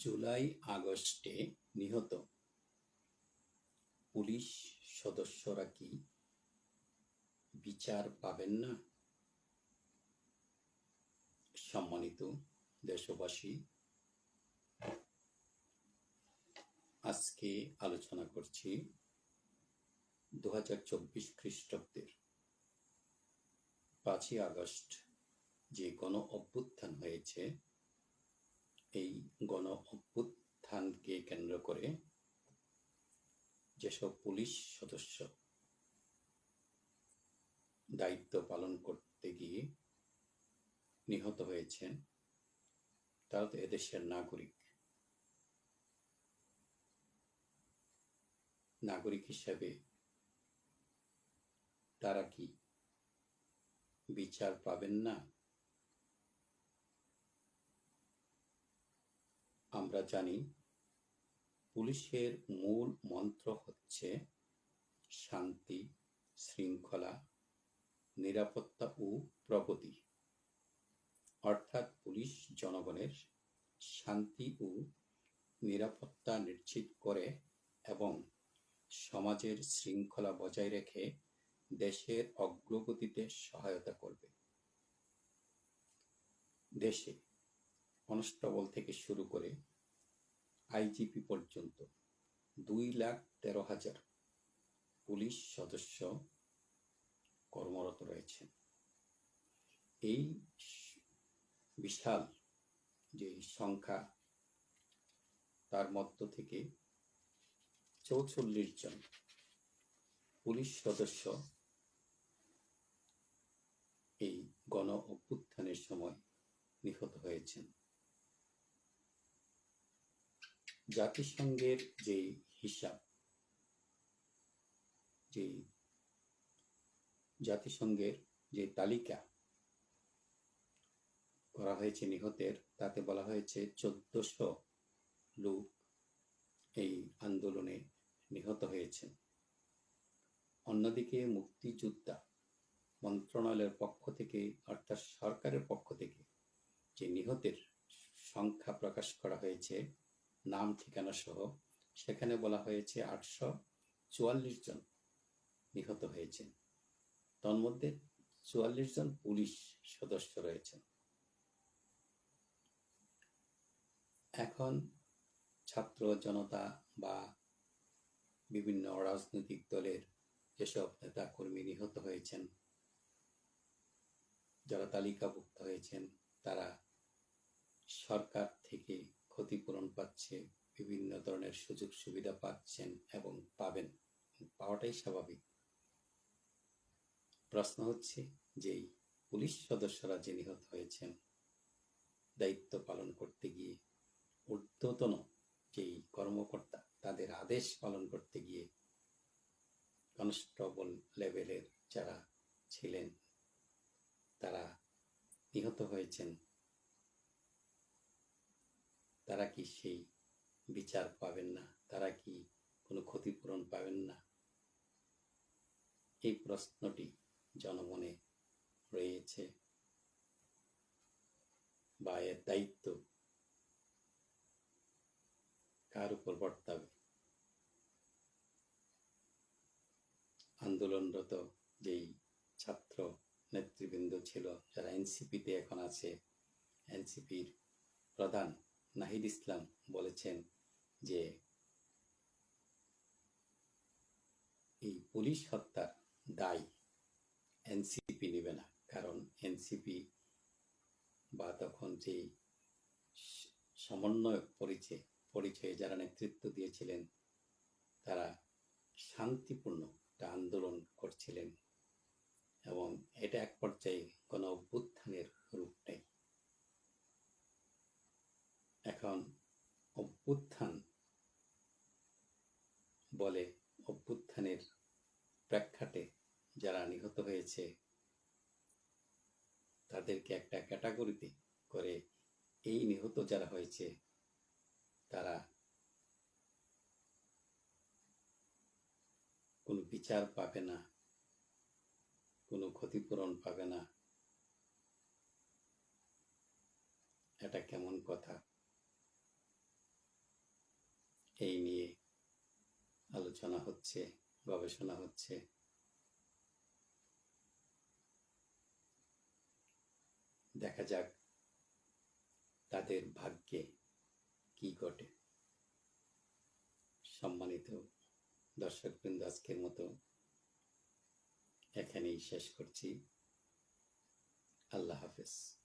জুলাই আগস্টে নিহত। পুলিশ সদস্যরা কি বিচার পাবেন না? সম্মানিত দেশবাসী, আজকে আলোচনা করছি দু হাজার চব্বিশ খ্রিস্টাব্দের পাঁচই আগস্ট যে গণ অভ্যুত্থান হয়েছে অভ্যুত্থানকে কেন্দ্র করে যেসব পুলিশ সদস্য দায়িত্ব পালন করতে গিয়ে নিহত হয়েছেন, তারা তো এদেশের নাগরিক। নাগরিক হিসাবে তারা কি বিচার পাবেন না? আমরা জানি, পুলিশের মূল মন্ত্র হচ্ছে শান্তি, শৃঙ্খলা, নিরাপত্তা ও প্রগতি। অর্থাৎ পুলিশ জনগণের শান্তি ও নিরাপত্তা নিশ্চিত করে এবং সমাজের শৃঙ্খলা বজায় রেখে দেশের অগ্রগতিতে সহায়তা করবে। দেশে কনস্টেবল থেকে শুরু করে আইজিপি পর্যন্ত। দুই লাখ তেরো হাজার পুলিশ সদস্য কর্মরত রয়েছেন। এই বিশাল যে সংখ্যা, তার মধ্য থেকে চৌচল্লিশ জন পুলিশ সদস্য এই গণ অভ্যুত্থানের সময় নিহত হয়েছেন। জাতিসংঘের যে হিসাব যে জাতিসংঘের যে তালিকা করা হয়েছে নিহতের, তাতে বলা হয়েছে চোদ্দশো লোক এই আন্দোলনে নিহত হয়েছেন অন্যদিকে মুক্তিযোদ্ধা মন্ত্রণালয়ের পক্ষ থেকে অর্থাৎ সরকারের পক্ষ থেকে যে নিহতের সংখ্যা প্রকাশ করা হয়েছে নাম ঠিকানা সহ সেখানে বলা হয়েছে আটশো চুয়াল্লিশ জন নিহত হয়েছেন। তন্মধ্যে চুয়াল্লিশ জন পুলিশ সদস্য রয়েছেন। এখন ছাত্র জনতা বা বিভিন্ন রাজনৈতিক দলের যেসব নেতা কর্মী নিহত হয়েছেন, যারা তালিকাভুক্ত হয়েছেন, তারা সরকার থেকে ক্ষতিপূরণ পাচ্ছে, বিভিন্ন ধরনের সুযোগ সুবিধা পাচ্ছেন এবং পাবেন। পাওয়াটাই স্বাভাবিক। প্রশ্ন হচ্ছে যে পুলিশ সদস্যরা যে নিহত হয়েছেন, দায়িত্ব পালন করতে গিয়ে ঊর্ধ্বতন যেই কর্মকর্তা, তাদের আদেশ পালন করতে গিয়ে কনস্টেবল লেভেলের যারা ছিলেন, তারা নিহত হয়েছেন। তারা কি সেই বিচার পাবেন না? তারা কি কোনো ক্ষতিপূরণ পাবেন না? এই প্রশ্নটি জনমনে রয়েছে। বা এর দায়িত্ব কার উপর বর্তাবে? আন্দোলনরত যেই ছাত্র নেতৃবৃন্দ ছিল, যারা এনসিপিতে এখন আছে, এনসিপির প্রধান নাহিদ ইসলাম বলেছেন যে এই পুলিশ হত্যার দায় এনসিপি নেবে না। কারণ এনসিপি বা তখন যে সমন্বয়ক পরিচয়, পরিচয়ে যারা নেতৃত্ব দিয়েছিলেন, তারা শান্তিপূর্ণ একটা আন্দোলন করছিলেন এবং এটা এক পর্যায়ে কোনো অভ্যুত্থানের রূপ নেয়। এখন অভ্যুত্থান বলে অভ্যুত্থানের প্রেক্ষাটে যারা নিহত হয়েছে, তাদেরকে একটা ক্যাটাগরিতে করে এই নিহত যারা হয়েছে, তারা কোনো বিচার পাবে না, কোনো ক্ষতিপূরণ পাবে না। এটা কেমন কথা? এই নিয়ে আলোচনা হচ্ছে, গবেষণা হচ্ছে। দেখা যাক তাদের ভাগ্যে কি ঘটে। সম্মানিত দর্শকবৃন্দ, আজকের মতো এখানেই শেষ করছি। আল্লাহ হাফেজ।